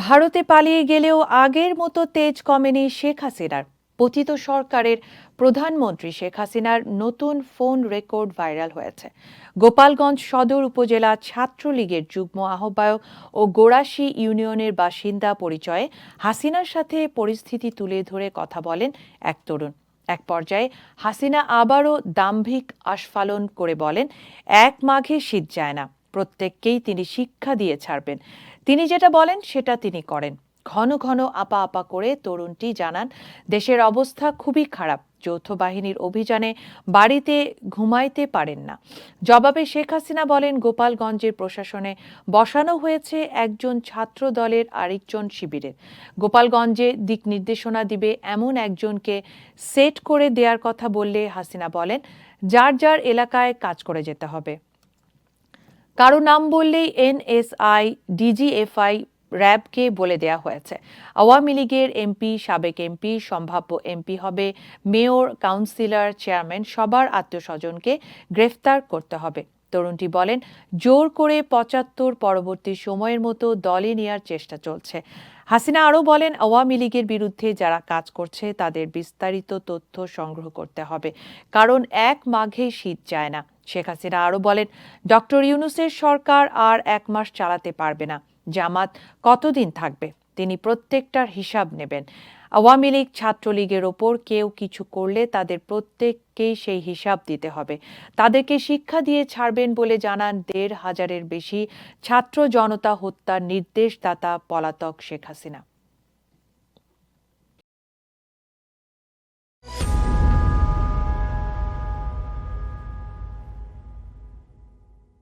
ভারতে পালিয়ে গেলেও আগের মতো তেজ কমেনি শেখ হাসিনার। পতিত সরকারের প্রধানমন্ত্রী শেখ হাসিনার নতুন ফোন রেকর্ড ভাইরাল হয়েছে। গোপালগঞ্জ সদর উপজেলা ছাত্রলীগের যুগ্ম আহ্বায়ক ও গোড়াশি ইউনিয়নের বাসিন্দা পরিচয়ে হাসিনার সাথে পরিস্থিতি তুলে ধরে কথা বলেন এক তরুণ। এক পর্যায়ে হাসিনা আবারও দাম্ভিক আস্ফালন করে বলেন, এক মাঘে শীত যায় না। প্রত্যেককেই তিনি শিক্ষা দিয়ে ছাড়বেন। তিনি যেটা বলেন, সেটা তিনি করেন। ঘন ঘন আপা আপা করে তরুণটি জানান, দেশের অবস্থা খুবই খারাপ। যৌথ বাহিনীর অভিযানে বাড়িতে ঘুমাইতে পারেন না। জবাবে শেখ হাসিনা বলেন, গোপালগঞ্জের প্রশাসনে বসানো হয়েছে একজন ছাত্র দলের আরেকজন শিবিরের। গোপালগঞ্জে দিক নির্দেশনা দিবে এমন একজনকে সেট করে দেওয়ার কথা বললে হাসিনা বলেন, যার যার এলাকায় কাজ করে যেতে হবে। কারও নাম বললেই এনএসআই, ডিজিএফআই, র্যাবকে বলে দেয়া হয়েছে। আওয়ামী লীগের এমপি, সাবেক এমপি, সম্ভাব্য এমপি হবে মেয়র, কাউন্সিলর, চেয়ারম্যান, সবার আত্মীয়স্বজনকে গ্রেফতার করতে হবে। তরুণটি বলেন, জোর করে পঁচাত্তর পরবর্তী সময়ের মতো দলে নেয়ার চেষ্টা চলছে। হাসিনা আরও বলেন, আওয়ামী লীগের বিরুদ্ধে যারা কাজ করছে, তাদের বিস্তারিত তথ্য সংগ্রহ করতে হবে। কারণ এক মাঘে শীত যায় না। শেখ হাসিনা আরও বলেন, ডক্টর ইউনুসের সরকার আর এক মাস চালাতে পারবে না। জামাত কতদিন থাকবে? তিনি প্রত্যেকটার হিসাব নেবেন। আওয়ামী লীগ ছাত্রলীগের ওপর কেউ কিছু করলে তাদের প্রত্যেককেই সেই হিসাব দিতে হবে। তাদেরকে শিক্ষা দিয়ে ছাড়বেন বলে জানান দেড় হাজারের বেশি ছাত্র জনতা হত্যার নির্দেশদাতা পলাতক শেখ হাসিনা।